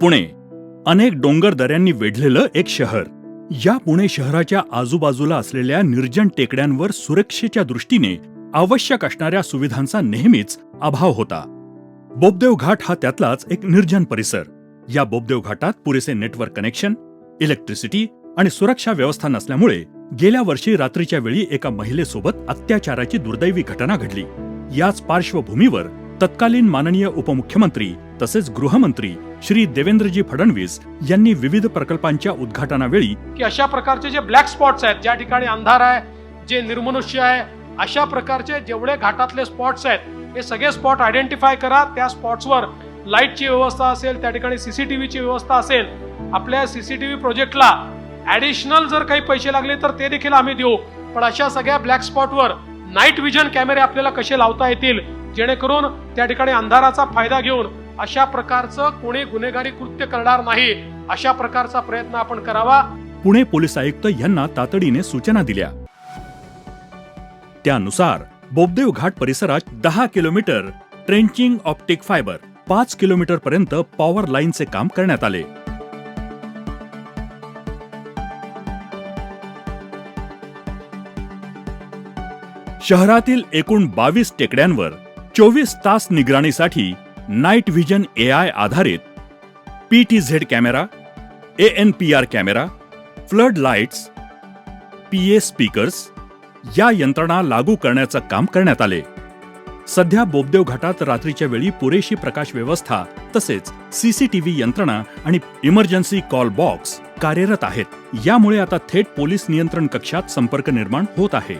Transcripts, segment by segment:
पुणे. अनेक डोंगर दऱ्यांनी वेढलेलं एक शहर. या पुणे शहराच्या आजूबाजूला असलेल्या निर्जन टेकड्यांवर सुरक्षेच्या दृष्टीने आवश्यक असणाऱ्या सुविधांचा नेहमीच अभाव होता. बोबदेव घाट हा त्यातलाच एक निर्जन परिसर. या बोबदेव घाटात पुरेसे नेटवर्क कनेक्शन इलेक्ट्रिसिटी आणि सुरक्षा व्यवस्था नसल्यामुळे गेल्या वर्षी रात्रीच्या वेळी एका महिलेसोबत अत्याचाराची दुर्दैवी घटना घडली. याच पार्श्वभूमीवर तत्कालीन माननीय उपमुख्यमंत्री तसेच गृहमंत्री श्री देवेंद्रजी फडणवीस यांनी विविध प्रकल्पांच्या उद्घाटनावेळी की अशा प्रकारचे जे ब्लॅक स्पॉट्स आहेत ज्या ठिकाणी अंधार आहे जे निर्मनुष्य आहे अशा प्रकारचे जेवढे घाटातले स्पॉट्स आहेत हे सगळे स्पॉट आयडेंटिफाय करा. त्या स्पॉट्सवर लाईटची व्यवस्था असेल त्या ठिकाणी सीसीटीव्हीची व्यवस्था असेल आपल्या सीसीटीव्ही प्रोजेक्टला ऍडिशनल जर काही पैसे लागले तर ते देखील आम्ही देऊ. पण अशा सगळ्या ब्लॅक स्पॉटवर नाईट विजन कॅमेरे आपल्याला कसे लावता येतील? जेणेकरून त्या ठिकाणी अंधाराचा फायदा घेऊन अशा प्रकारचं कोणी गुन्हेगारी कृत्य करणार नाही. अशा प्रकारचा प्रयत्न आपण करावा. पुणे पोलीस आयुक्त यांना तातडीने सूचना दिल्या. त्यानुसार बोबदेव घाट परिसरात दहा किलोमीटर ट्रेंचिंग ऑप्टिक फायबर पाच किलोमीटर पर्यंत पॉवर लाईनचे काम करण्यात आले. शहरातील एकूण बावीस टेकड्यांवर चोवीस तास निगराणीसाठी नाईट व्हिजन ए आय आधारित P T Z camera A N P R camera flood lights P A speakers या यंत्रणा लागू करण्याचं काम करण्यात आले. सध्या बोबदेव घाटात रात्रीच्या वेळी पुरेशी प्रकाश व्यवस्था तसेच सीसीटीव्ही यंत्रणा आणि इमर्जन्सी कॉल बॉक्स कार्यरत आहेत. यामुळे आता थेट पोलीस नियंत्रण कक्षात संपर्क निर्माण होत आहे.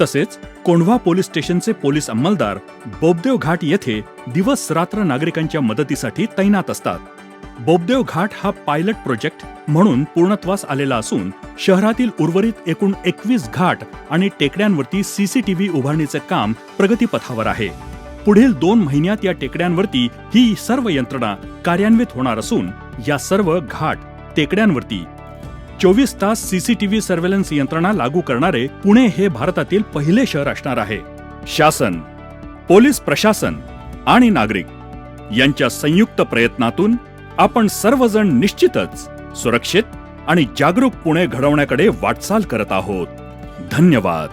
तसेच कोंढवा पोलीस स्टेशनचे पोलीस अंमलदार बोबदेव घाट येथे दिवस रात्र नागरिकांच्या मदतीसाठी तैनात असतात. बोबदेव घाट हा पायलट प्रोजेक्ट म्हणून पूर्णत्वास आलेला असून शहरातील उर्वरित एकूण एकवीस घाट आणि टेकड्यांवरती सीसीटीव्ही उभारणीचे काम प्रगतीपथावर आहे. पुढील दोन महिन्यात या टेकड्यांवरती ही सर्व यंत्रणा कार्यान्वित होणार असून या सर्व घाट टेकड्यांवरती चोवीस तास सीसीटीव्ही सर्व्हेलन्स यंत्रणा लागू करणारे पुणे हे भारतातील पहिले शहर असणार आहे. शासन पोलीस प्रशासन आणि नागरिक यांच्या संयुक्त प्रयत्नातून आपण सर्वजण निश्चितच सुरक्षित आणि जागरूक पुणे घडवण्याकडे वाटचाल करत आहोत. धन्यवाद.